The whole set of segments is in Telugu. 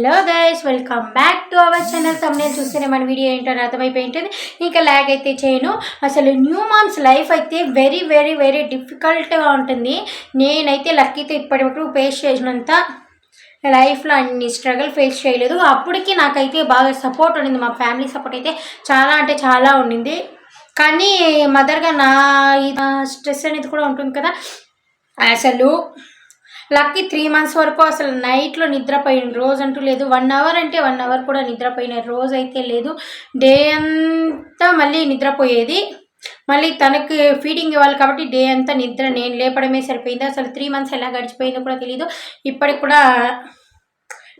Hello guys welcome back to our channel. Thumbnail చూస్తేనే మన వీడియో ఏంటో అర్థమైపోయి ఉంటుంది ఇంకా ల్యాగ్ అయితే చేయను. అసలు న్యూ మామ్స్ లైఫ్ అయితే వెరీ వెరీ వెరీ డిఫికల్ట్గా ఉంటుంది. నేనైతే లక్కీతో ఇప్పటి వరకు ఫేస్ చేసినంత లైఫ్లో అన్ని స్ట్రగుల్ ఫేస్ చేయలేదు. అప్పటికి నాకైతే బాగా సపోర్ట్ ఉండింది. మా ఫ్యామిలీ సపోర్ట్ అయితే చాలా అంటే చాలా ఉండింది. కానీ మదర్గా నా స్ట్రెస్ అనేది కూడా ఉంటుంది కదా. అసలు లక్కీ త్రీ మంత్స్ వరకు అసలు నైట్లో నిద్రపోయిన రోజు అంటూ లేదు. వన్ అవర్ అంటే వన్ అవర్ కూడా నిద్రపోయిన రోజు అయితే లేదు. డే అంతా మళ్ళీ నిద్రపోయేది. మళ్ళీ తనకి ఫీడింగ్ ఇవ్వాలి కాబట్టి డే అంతా నిద్ర నేను లేపడమే సరిపోయింది. అసలు త్రీ మంత్స్ ఎలా గడిచిపోయిందో కూడా తెలియదు ఇప్పటికి కూడా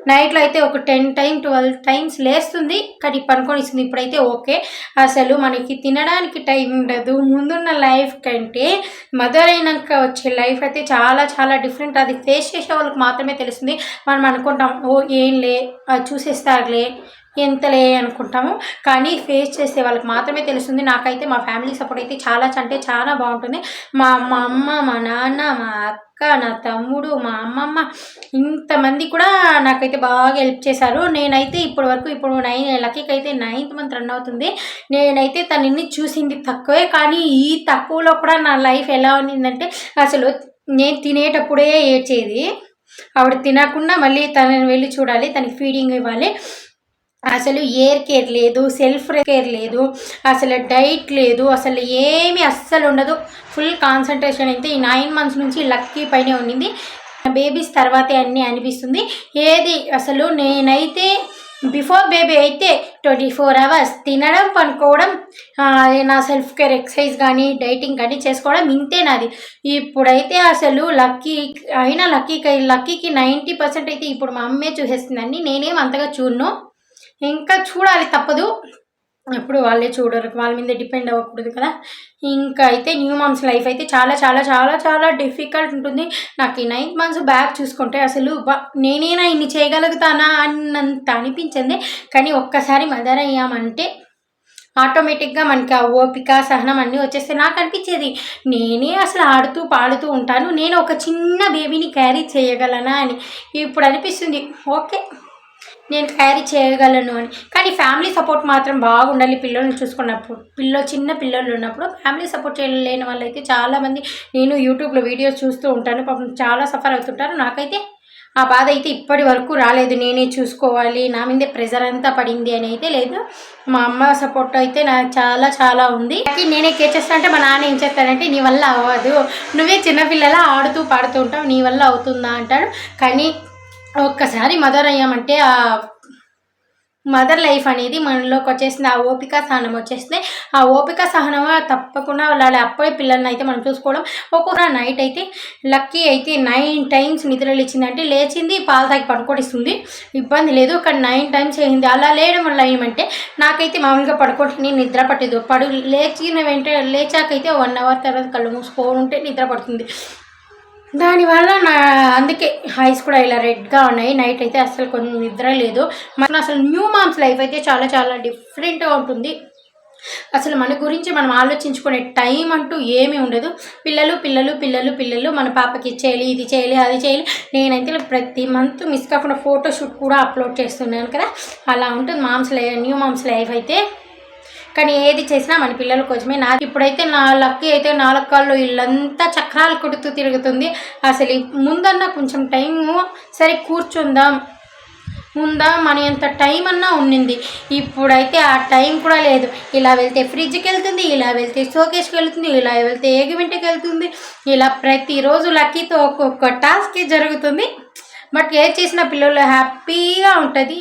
నైట్లో అయితే ఒక టెన్ టైం ట్వెల్వ్ టైమ్స్ లేస్తుంది. కానీ పనుకొని ఇస్తుంది ఇప్పుడైతే ఓకే. అసలు మనకి తినడానికి టైం ఉండదు. ముందున్న లైఫ్ కంటే మదర్ అయినాక వచ్చే లైఫ్ అయితే చాలా చాలా డిఫరెంట్. అది ఫేస్ చేసే వాళ్ళకి మాత్రమే తెలుస్తుంది. మనం అనుకుంటాం ఓ ఏం లే అది చూసేస్తారులే. ఎంతలే అనుకుంటాము. కానీ ఫేస్ చేసే వాళ్ళకి మాత్రమే తెలుస్తుంది. నాకైతే మా ఫ్యామిలీ సపోర్ట్ అయితే చాలా అంటే చాలా బాగుంటుంది. మా మా అమ్మ మా నాన్న మా అక్క నా తమ్ముడు మా అమ్మమ్మ ఇంతమంది కూడా నాకైతే బాగా హెల్ప్ చేశారు. నేనైతే ఇప్పటి వరకు ఇప్పుడు నైన్ లక్కీకి అయితే నైన్త్ మంత్ రన్ అవుతుంది. నేనైతే తనని చూసింది తక్కువే. కానీ ఈ తక్కువలో కూడా నా లైఫ్ ఎలా ఉన్నిందంటే అసలు నేను తినేటప్పుడే ఏడ్చేది. ఆవిడ తినకుండా మళ్ళీ తనని వెళ్ళి చూడాలి. తనకి ఫీడింగ్ ఇవ్వాలి. అసలు ఎయిర్ కేర్ లేదు సెల్ఫ్ కేర్ లేదు అసలు డైట్ లేదు అసలు ఏమీ అస్సలు ఉండదు. ఫుల్ కాన్సన్ట్రేషన్ అయితే ఈ నైన్ మంత్స్ నుంచి లక్కీ పైనే ఉండింది. బేబీస్ తర్వాతే అన్నీ అనిపిస్తుంది. ఏది అసలు నేనైతే బిఫోర్ బేబీ అయితే ట్వంటీ ఫోర్ అవర్స్ తినడం పనుకోవడం నా సెల్ఫ్ కేర్ ఎక్సర్సైజ్ కానీ డైటింగ్ కానీ చేసుకోవడం ఇంతే నాది. ఇప్పుడైతే అసలు లక్కీ అయినా లక్కీకి లక్కీకి నైంటీ పర్సెంట్ అయితే ఇప్పుడు మా అమ్మే చూసేస్తుందండి నేనేం అంతగా చూడను. ఇంకా చూడాలి తప్పదు. ఎప్పుడు వాళ్ళే చూడరు వాళ్ళ మీద డిపెండ్ అవ్వకూడదు కదా. ఇంకా అయితే న్యూ మామ్స్ లైఫ్ అయితే చాలా చాలా చాలా చాలా డిఫికల్ట్ ఉంటుంది. నాకు ఈ నైన్త్ మంత్స్ బ్యాక్ చూసుకుంటే అసలు నేనేనా ఇన్ని చేయగలుగుతానా అన్నంత అనిపించింది. కానీ ఒక్కసారి మదర్ అయ్యామంటే ఆటోమేటిక్గా మనకి ఆ ఓపిక సహనం అన్నీ వచ్చేస్తే నాకు అనిపించేది నేనే అసలు ఆడుతూ పాడుతూ ఉంటాను. నేను ఒక చిన్న బేబీని క్యారీ చేయగలనా అని. ఇప్పుడు అనిపిస్తుంది ఓకే. నేను క్యారీ చేయగలను అని. కానీ ఫ్యామిలీ సపోర్ట్ మాత్రం బాగుండాలి పిల్లల్ని చూసుకున్నప్పుడు. పిల్ల చిన్న పిల్లలు ఉన్నప్పుడు ఫ్యామిలీ సపోర్ట్ చేయలేని వాళ్ళైతే చాలామంది నేను యూట్యూబ్లో వీడియోస్ చూస్తూ ఉంటాను. పాపం చాలా సఫర్ అవుతుంటారు. నాకైతే ఆ బాధ అయితే ఇప్పటి వరకు రాలేదు. నేనే చూసుకోవాలి. నా మీదే ప్రెజర్ అంతా పడింది అని అయితే లేదు. మా అమ్మ సపోర్ట్ అయితే నాకు చాలా చాలా ఉంది. నేనే కేర్ చేస్తా అంటే మా నాన్న ఏం చేస్తానంటే నీ వల్ల అవ్వదు. నువ్వే చిన్నపిల్లలా ఆడుతూ పాడుతూ ఉంటావు. నీ వల్ల అవుతుందా? అంటాడు. కానీ ఒక్కసారి మదర్ అయ్యామంటే ఆ మదర్ లైఫ్ అనేది మనలోకి వచ్చేసింది ఆ ఓపిక సహనం వచ్చేసింది. ఆ ఓపిక సహనం తప్పకుండా వాళ్ళ అప్పుడే పిల్లల్ని అయితే మనం చూసుకోవడం. ఒక్కొక్క నైట్ అయితే లక్కీ అయితే నైన్ టైమ్స్ నిద్రలు ఇచ్చిందంటే లేచింది పాలు తాగి పడుకోడిస్తుంది ఇబ్బంది లేదు కానీ నైన్ టైమ్స్ అయింది. అలా లేయడం వల్ల ఏమంటే నాకైతే మామూలుగా పడుకుంటే నిద్ర పట్టేది పడు లేచిన వెంటనే లేచాకైతే వన్ అవర్ తర్వాత కళ్ళు మూసుకోవడం ఉంటే నిద్ర పడుతుంది. దానివల్ల నా అందుకే హైస్ కూడా ఇలా రెడ్గా ఉన్నాయి. నైట్ అయితే అసలు కొంచెం నిద్ర లేదు. మన అసలు న్యూ మామ్స్ లైఫ్ అయితే చాలా చాలా డిఫరెంట్గా ఉంటుంది. అసలు మన గురించి మనం ఆలోచించుకునే టైం అంటూ ఏమీ ఉండదు. పిల్లలు పిల్లలు పిల్లలు పిల్లలు మన పాపకి చేయాలి ఇది చేయాలి అది చేయాలి. నేనైతే ప్రతి మంత్ మిస్ కాకుండా ఫోటోషూట్ కూడా అప్లోడ్ చేస్తున్నాను కదా. అలా ఉంటుంది moms life new moms life అయితే. కానీ ఏది చేసినా మన పిల్లల కోసమే. నా ఇప్పుడైతే నా లక్కీ అయితే నాలుగు కాళ్ళు ఇల్లంతా చక్రాలు కొడుతూ తిరుగుతుంది. అసలు ముందన్నా కొంచెం టైము. సరే కూర్చుందాం. ఉందా మన ఎంత టైం అన్నా ఉండింది ఇప్పుడైతే ఆ టైం కూడా లేదు. ఇలా వెళ్తే ఫ్రిడ్జ్కి వెళ్తుంది ఇలా వెళ్తే షోకేస్కి వెళ్తుంది ఇలా వెళ్తే ఏగిమింటికి వెళ్తుంది. ఇలా ప్రతిరోజు లక్కీతో ఒక్కొక్క టాస్క్ జరుగుతుంది. బట్ ఏది చేసిన పిల్లలు హ్యాపీగా ఉంటుంది.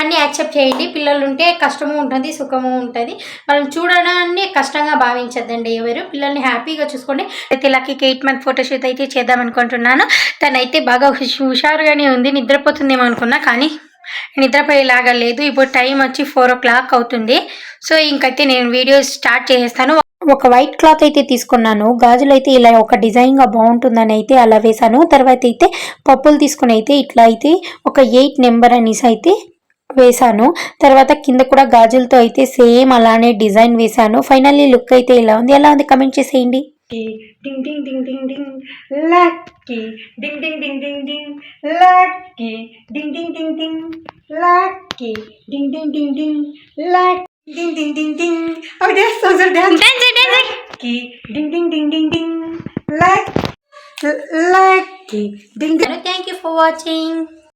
అన్నీ యాక్సెప్ట్ చేయండి. పిల్లలు ఉంటే కష్టము ఉంటుంది సుఖము ఉంటుంది. మనం చూడడాన్ని కష్టంగా భావించద్దండి ఎవరు. పిల్లల్ని హ్యాపీగా చూసుకోండి. అయితే లక్కీకి ఎయిట్ మంత్ ఫోటోషూట్ అయితే చేద్దాం అనుకుంటున్నాను. తనైతే బాగా హుషారుగానే ఉంది. నిద్రపోతుందేమో అనుకున్నా కానీ నిద్రపోయేలాగా లేదు. ఇప్పుడు టైం వచ్చి ఫోర్ ఓ క్లాక్ అవుతుంది. సో ఇంకైతే నేను వీడియో స్టార్ట్ చేస్తాను ఒక వైట్ క్లాత్ అయితే తీసుకున్నాను. గాజులు అయితే ఇలా ఒక డిజైన్గా బాగుంటుందని అయితే అలా వేసాను తర్వాత అయితే పప్పులు తీసుకుని అయితే ఇట్లా అయితే ఒక ఎయిట్ నెంబర్ అనేసి అయితే వేశాను తర్వాత కింద కూడా గాజులతో అయితే సేమ్ అలానే డిజైన్ వేశాను ఫైనల్లీ లుక్ అయితే ఇలా ఉంది ఎలా ఉంది కమెంట్ చేసేయండి ding ding ding ding ding lucky ding ding ding ding ding lucky ding ding ding ding lucky ding ding ding ding luck ding ding ding ding అవి చేస్తాం sir dance lucky ding ding ding ding ding luck lucky ding thank you for watching